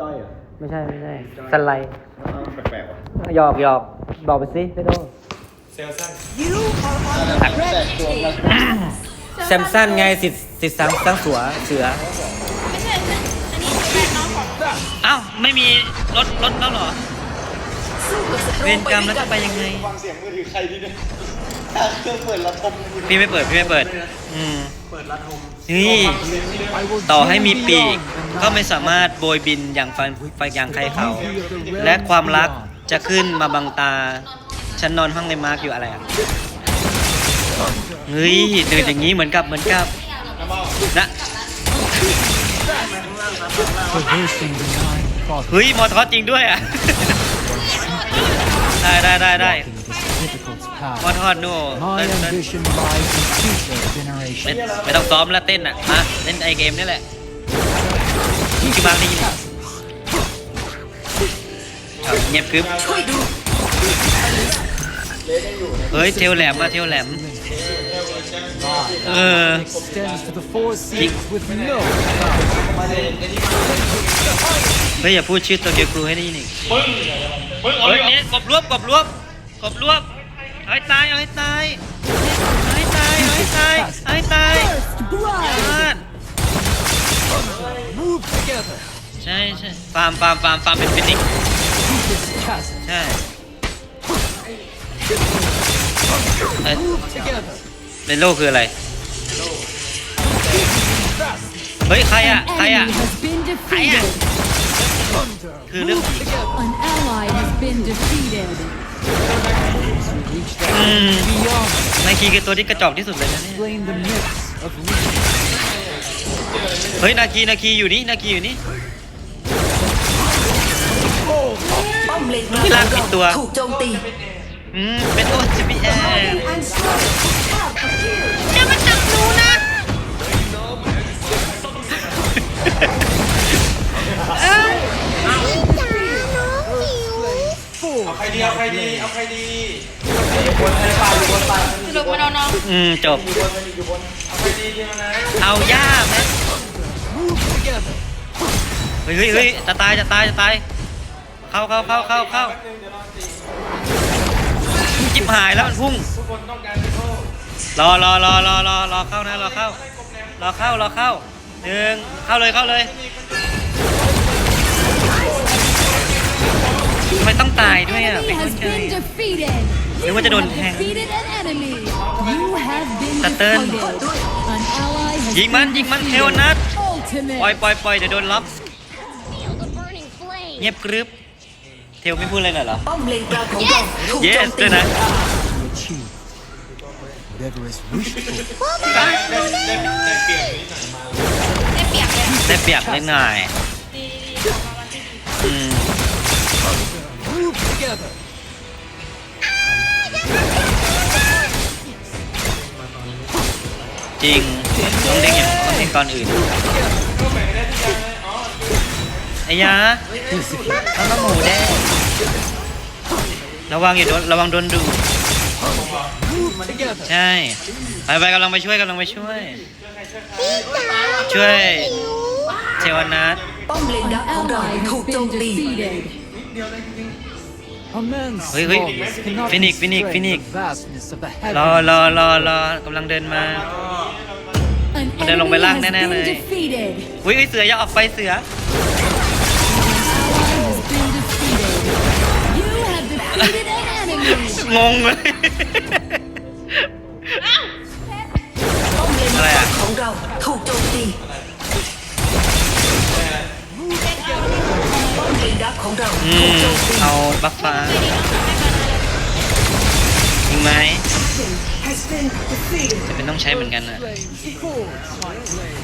จ้อยเหรอไม่ใช่ไม่ใช่สไลด์เอาแปลกๆว่ะหยอกหยอกบอกไปสิไม่โดนเซลซันแต่ตัวละแซมสันไงสิทธิ์สิทธิ์สังสังสัวเสือไม่ใช่อันนี้แฟนน้องของอ้าวไม่มีรถรถแล้วเหรอสู้กับศัตรูเวรกรรมแล้วจะไปยังไงฟังเสียงมือถือใครดีเนี่ยถ้าเครื่องเปิดระทมมือถือพี่ไม่เปิดพี่ไม่เปิด อืมเปิดรัดทม นี่ ต่อให้มีปีก ก็ไม่สามารถโบยบินอย่างฟันไฟอย่างใครเขา และความรักจะขึ้นมาบังตา ฉันนอนห้องในมาร์กอยู่อะไรอะ เฮ้ยเดินอย่างนี้เหมือนกับเหมือนกับนะเฮ้ยมอทอสจริงด้วยอะ ได้ได้ได้ได้ this difficult มอ path. ทอสนู่น My เต้นเต้น ambition lies in future ไม่ generations. ไม่ต้องซ้อมแล้วเต้นอะมาเล่นไอเกมนี่แหละที่บางนี่เอาเงียบกึ๊บช่วยดูเฮ้ยเทลแหลมมาเทลแหลม เออ Extends to the four seas with no bounds. เฮ้ยอย่าพูดชื่อโตเกียวครูให้ได้ยินอีกปึ้งปึ้งเอาเฮ้เลยยเนี่ยกบรวบกบรวบกบรวบ เอาให้ตายเอาให้ตายเอาให้ตายเอาให้ตายเอาให้ตายยอด Move together. ใช่ใช่ฟาร์มฟาร์มฟาร์มฟาร์มเป็นฟินิก Deepest chasm. ใช่เอ้ย Move together. เรนโลคืออะไร เฮ้ย ใครอะ ใครอะ Enemy has been ใครอะ defeated. คือเรื่อง An ally has been defeated. Reach the อืม beyond. นายคีคือตัวที่กระจอกที่สุดเลยนะเนี่ย Explain the myths of Legion. เฮ้ยนาคีนาคีอยู่นี่นาคีอยู่นี่ป้อมเลนกลางไม่ลากผิดตัวถูกโจมตี อืมเป็นโอจิบีแอ and strike have appeared จะมาจับหนูนะเอาใครดีเอาใครดีเอาใครดี สรุปมันเอาน้องอืมจบเอาใครดีทีมนะเอาย่าไหมเฮ้ยเฮ้ยเฮ้ยจะตายจะตายจะตาย เข้าเข้าเข้าเข้าเข้าจิบหายแล้วมันพุ่ง ทุกคนต้องการพิโก้รอรอรอรอรอรอเข้านะรอเข้า รอเข้ารอเข้าหนึ่งเข้าเลยเข้าเลยทำไมต้องตายด้วยอะไม่เข้า has ใจ been defeated. นึกว่าจะโดน You แท have ง defeated an enemy. You have been สเติร์น defeated. An ally has ยิงมัน been ยิงมันเท defeated. วนัท Ultimate. ปล่อยปล่อยปล่อยเดี๋ยวโดนล็อกเงียบกรึบเทลไม่พูดเลยเหรอป้อมเลนกลางของเราถูกโจ yes มตีด้วยนะ To achieve whatever is wished for. ได้ได้ได้ได้เปลี่ยนนิดหน่อยมาได้เปรียบเลยได้เปรียบเล็กหน่อยดีดีดีของเราที่อืม จริงต้องเด้งอย่างต้องเด้งตอนอื่นไอ้ยาเอาน้ำหมูแดงระวังอย่าโดนระวังโดนดู Move together. ใช่ไปไปกำลังไปช่วยกำลังไปช่วย ช่วยเทวนัทป้อมเลน An ดักของเรา ally ถูก has โจ been มตี defeated. A man's Wait, wait. smallness cannot Phoenix, Phoenix, restrain Phoenix. the vastness of the รอ heavens. รอรอรอกำลังเดินมา An มันเดินลงไป enemy ล่าง has แน่ๆ been เลย defeated. อุ้ยอุ๊ยเสืออย่าออกไปเสือ An ally has been defeated. You have defeated an enemy. งงเลยป้อมเลนอะไรกอะลางของเราถูกโจมตีป้อมเลนดักของเราอืถูกมโจมตีเอาบัฟฟ้าจริงไหม has been defeated จะเป็นต้องใช้เหมือนกันนะ Flames forge my blade.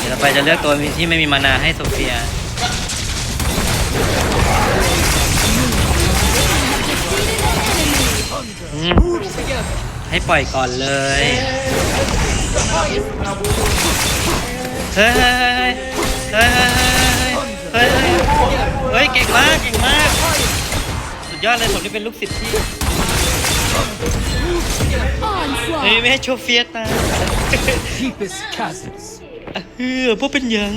เดี๋ยวต่อไปจะเลือกตัวที่ไม่มีมานาให้โซเฟียอืม Move together. ให้ปล่อยก่อนเลยเฮ้ยเฮ้ยเฮ้ยเฮ้ยเฮ้ยเก่งมากเก่งมาก สุดยอดเลยผมนี่เป็นลูกศิษย์ที่ เฮ้ยไม่ให้โชว์เฟียสนะเฮ้ยพวกเป็นยัง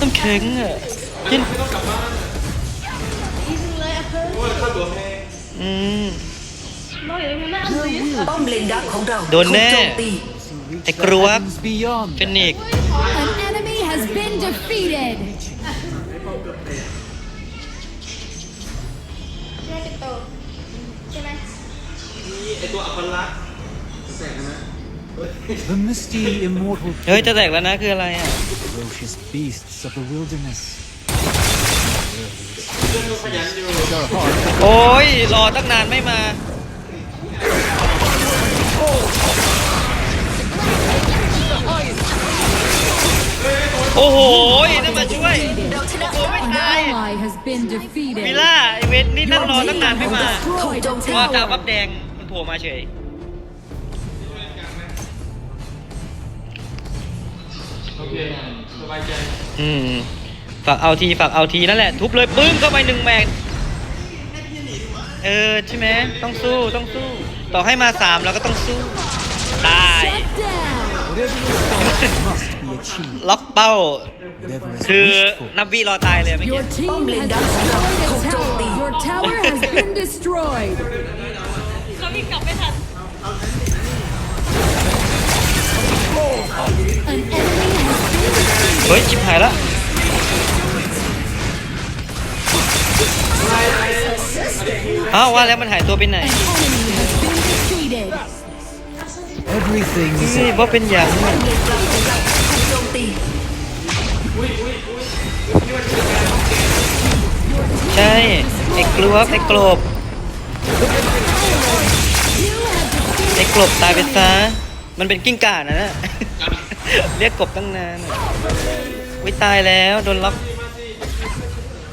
ต้มเองแข็งอะกินอืมโดนแน่ไอ้กรัวบเป็นอีก ใช่เป็นโต ใช่ไหมนี่ไอตัวอัปลักษณ์แสงนะ The misty, immortal เฮ้ย จะแตกแล้วนะ คืออะไรอะ ferocious beasts of the wilderness. เพื่อนก็ขยันอยู่ Your heart โอ้ย รอตั้งนานไม่มา โอ้โหนั่นมาช่วยเราชนะ An ally has been วิ defeated. ล่าไอเวนนี่นั่งรอตั้งนานไม่มาถูกโจมตีว่าดาวบับแดงมันโผล่มาเฉยโอเคสบายใจอืมฝากเอาทีฝากเอาทีนั่นแหละ ทุบเลยปึ้งเข้าไปหนึ่งแมตช์เออใช่ไหมต้องสู้ต้องสู้ ต่อให้มาสามเราก็ต้องสู้ตาย Shut down. whatever is thought must be achieved. ล็อกเป้า Whatever is คือ wished for. นับวิรอตายเลยเมื่อกี้ Your team has destroyed a tower. Your tower has been destroyed. เขาวิ่งกลับไม่ทัน An enemy has been defeated. เฮ้ยชิบหายละ อ้าวว่าแล้วมันหายตัวไปไหน An enemy has been defeated. Everything is นี่ a ว่าเป็นอย่างป้ จมตีใช่ไอ้กลัวไอ้กลบไอ้กลบตายไปซะมันเป็นกิ้งก่านะนะเรียกกบตั้งนานวิตายแล้วโดนล็อก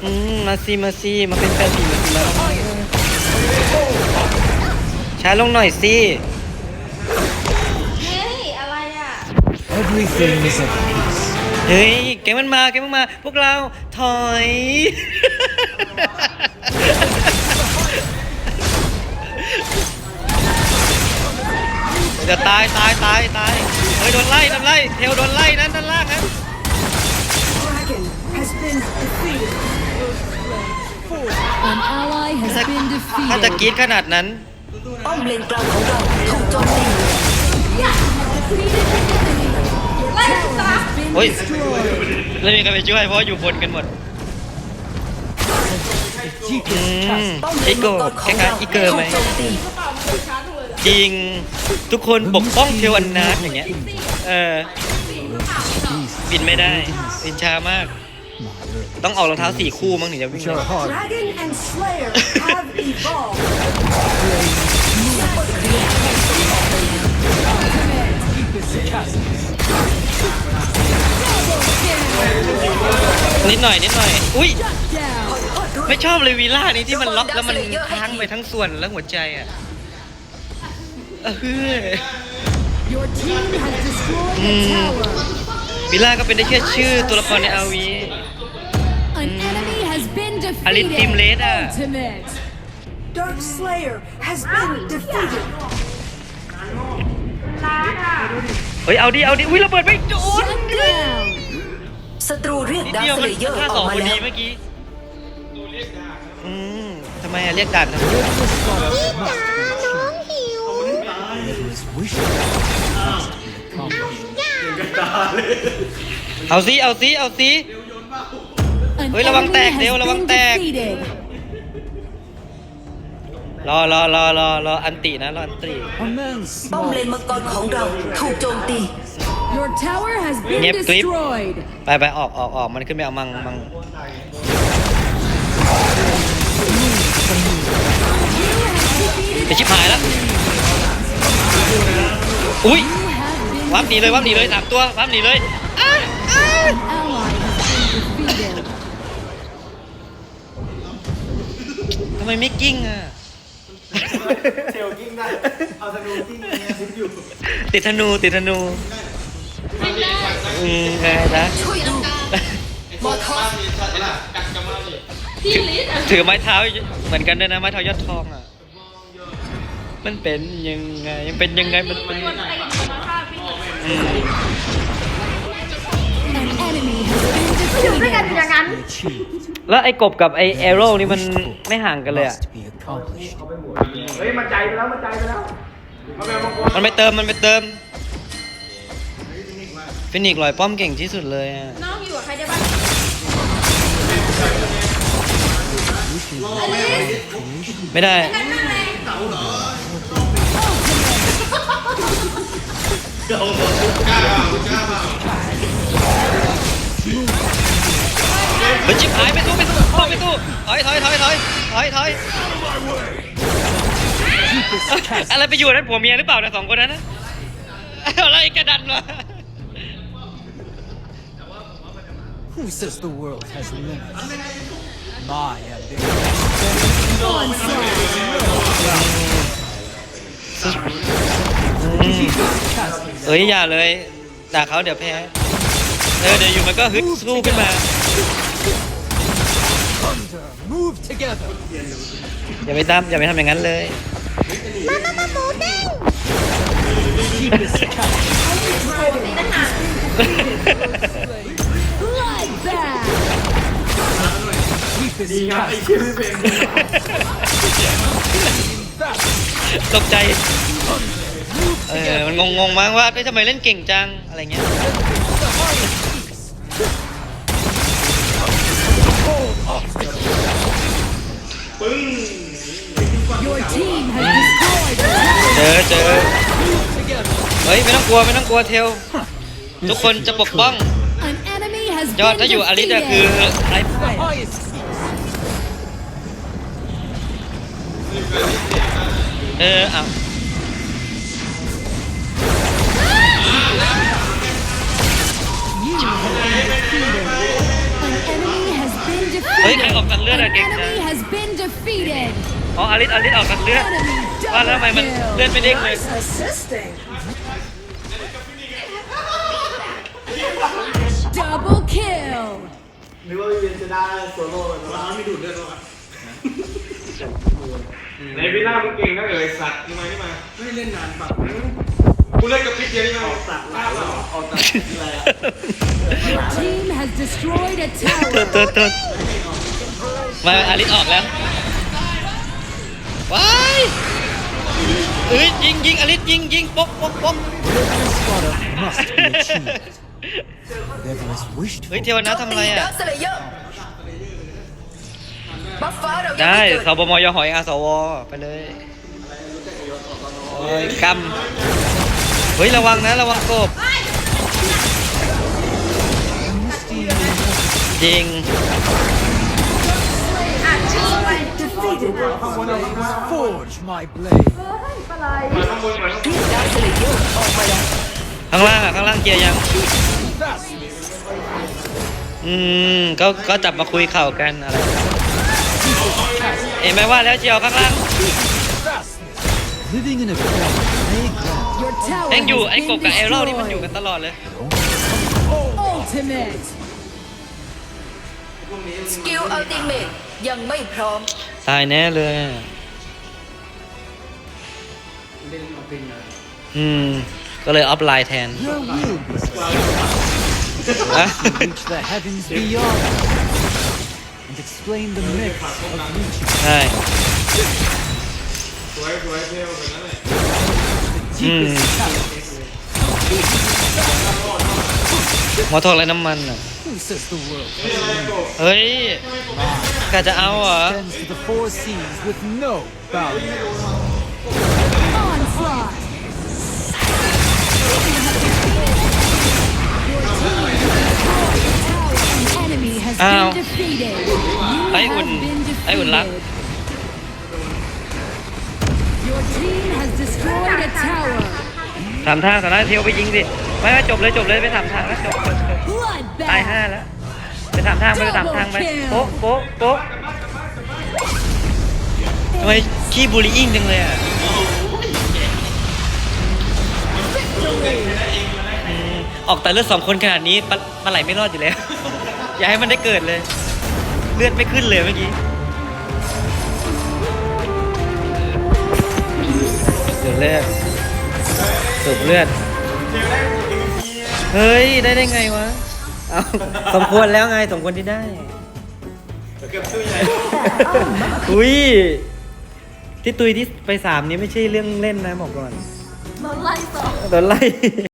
อืมมาซีมาซีมาเป็นแฟนผีมาซีมาช้าลงหน่อยสิ everything is at peace. เฮ้ยแกงมันมาแกงมันมา พวกเราถอย จะตายตายตายตายเฮ้ยโดนไล่โดนไล่เทลโดนไล่นั้นด้านล่างนั้น Dragon has been defeated An ally has been ถ้าจะ defeated. กรีดขนาดนั้น ป้อมเลนกลางของเราถูกโจมตี Your tower has been เฮ้ย destroyed. แล้วมีใครไปช่วยเพราะว่าอยู่บนกันหมดอืมป้อมเลไอนโกมังกรคของล้ายเราๆอีเกอร์ไหมถูกโจมตีจริงทุกคนปกป้องเทวันนาร์อย่างเงี้ยเออบินไม่ได้บินช้ามาก ต้องออกรองเท้าสี่คู่มั้งถึงจะวิ่ง Your heart Dragon and Slayer have evolved นิดหน่อยนิดหน่อย อุ้ย Down. ไม่ชอบเลยวีล่านี้ที่มันล็อกแล้วมันค้างไปทั้งส่วนแล้วหัวใจอะเออ Your team has destroyed a tower. วีล่าก็เป็นได้แค่ชื่อตัวละครในอาวี An enemy has been อลิน defeated. ทีมเลสอะ Ultimate. Dark Slayer has been defeated เฮ้ยเอาดิเอาดิอุ้ยระเบิดไม่โดน Shut down. ศัตรูเรียกนิดดาร์เดียวสมันเลเยอร์ฆ่าอสออกงมาคนแล้ดีวเมื่อกี้อืมทำไมอะเรียกด่านทำไม whatever is wished for must be accomplished. เอาสิเอาสิเอาสิ An Ôi, ระวัง enemy แตก has เดี๋ยวระวัง been แตก defeated. รอรอรอรอรออันตินะรออันติ A man's ป้อม small เลนมังกรของเราถูกโจมตี Your tower has been Nhép clip. destroyed. ไปไปออกออกออกมันขึ้นไปเอามังมัง ไปชิบหายแล้ว อุ้ย You have been วับหนีเลยวับหนีเลยสามตัววับหนีเลยอ้าอ้า An ally has been defeated. ทำไมไม่กิ้งอะ เทลกิ้งได้เอาธนูกิ้งเนี่ยซิปอยู่ติดธนูติดธนูอืมไงนะช่วยดูมอทอสมีสัตว์ละกัดกันมาดิพี่ลิสอะถือไม้เท้าเหมือนกันด้วยนะไม้เท้ายอดทองอะ มันเป็นยังไงมันเป็นยังไงมันเป็นคนตีมาฆ่าพี่อืม An enemy has been อยู่ด้วยกันอยู่อย่างนั้น be achieved. แล้วไอ้กบกับไอ้เอโร่นี่มันไม่ห่างกันเลยอะ Must be accomplished. เฮ้ยมันใจไปแล้วมันใจไปแล้วเอาแบบมังกรมันไปเติมมันไปเติมฟินิกซ์ลอยป้อมเก่งที่สุดเลยอะน้องอยู่กับใครได้บ้างไม่ได้ กันข้างใน เฮ้ยจิบหายไปตู้ไปตู้เข้าไปตู้ถอยถอยถอยถอยถอยถอยอะไรไปอยู่นั้นผัวเมียหรือเปล่านะสองคนนั้นนะอะไรกระดันวะ Who says the world has limits? My ambition. เอ้ยอย่าเลยด่าเขาเดี๋ยวแพ้ เออเดี๋ยวอยู่มันก็ฮึดสู้ขึ้นมา อย่าไปตามอย่าไปทำอย่างนั้นเลย Bloodbath. Deepest ครับ chasm. ไอ้ชื่อเป็นตกใจ เออ มันงงๆมั้งว่าเอ้ยทำไมเล่นเก่งจัง อะไรเงี้ย Your team has destroyed a เจอเจอเฮ้ยไม่ต้องกลัวไม่ต้องกลัวเทลทุกคนจะปกป้อง An enemy has ยอด been ถ้าอยู่อลิสอะคือ defeated. ไอ้ Highest เออเอา An enemy has been defeated. เฮ้ย ใครออกตัดเลือด An อะเก่งจัง enemy has been defeated. อ๋ออลิสอลิสออกตัดเลือด Enemy ว่าแล้วทำไมมัน double เลือดไม่เด้งเลย Assisting. Double kill. นึกว่าพี่เบียนจะได้โซโล่ร้านไม่ดูดเลือดหรอในพี่หน้ามึงเก่งนะเอ๋ยสัตว์นี่มานี่มาไม่เล่นนานปะกูเล่นกับพี่เดียวนี่มาออกตัดหน้าเหรอออกตัดอะไรอะ Your team has destroyed a ตัว tower. ตัวตัวมาอลิสออกแล้ว ว้ายเอ้ยยิงยิงอลิสยิงยิงป๊อกป๊อกป๊อก slaughter must be achieved. Whatever is wished เฮ้ย for เทวนาทำอะไรอะ สเลเยอร์บัฟฟ้าเรายังได้ไม่เกิดสบมยหอยอาสวไปเลยโอ้ยกำเฮ้ย ระวังนะ ระวังกบ จริง defeated. Forge my blade. ข้างล่างอะข้างล่างเกียร์ยัง อืม ก็ ก็จับมาคุยเข่ากันอะไรเห็นไหมว่าแล้วเจียวข้างล่าง Living in a form may grant Your tower ยังอยู่ has ไอ้กบ been กับเอโร่นี่มันอยู่ destroyed. กันตลอดเลย Ultimate. สกิลอัลติเมทยังไม่พร้อม ตายแน่เลยอืม ก็เลยออฟไลน์แทน There will be some อะ reach the heavens beyond and explain the myths of reaching ใช่ สวยสวยเทลแบบนั้นแหละ the deepest chasms. หัวทองไรน้ำมันอะ Who says the world has limits? เฮ้ย กะจะเอาเหรอ Extends to the four seas with no boundaries. Onslaught. An enemy has Ow. been defeated. You Ay, have un- been ay, un lag. defeated. Your team has destroyed a tower. ถามทางสาระเทียวไปยิงสิ ไม่ไม่จบเลยจบเลยไปถามทางแล้วจบจบจบตายห้า Bloodbath. แล้ว ไปถามทางไปถามทางไปโป๊ะโป๊ะโป๊ะทำไมขี้บูลลี่อิงจังเลยอะอืมออกแต่เลือดสองคนขนาดนี้ปลาปลาไหลไม่รอดอยู่แล้ว อย่าให้มันได้เกิดเลย เลือดไม่ขึ้นเลยเมื่อกี้เดือดเลือดสูบเลือด เฮ้ย ได้ได้ไงวะ เอาสมควรแล้วไงสมควรที่ได้ เกือบสู้ใหญ่อุ้ยที่ตุยที่ไปสามนี้ไม่ใช่เรื่องเล่นนะบอกก่อน โดนไล่ต่อ โดนไล่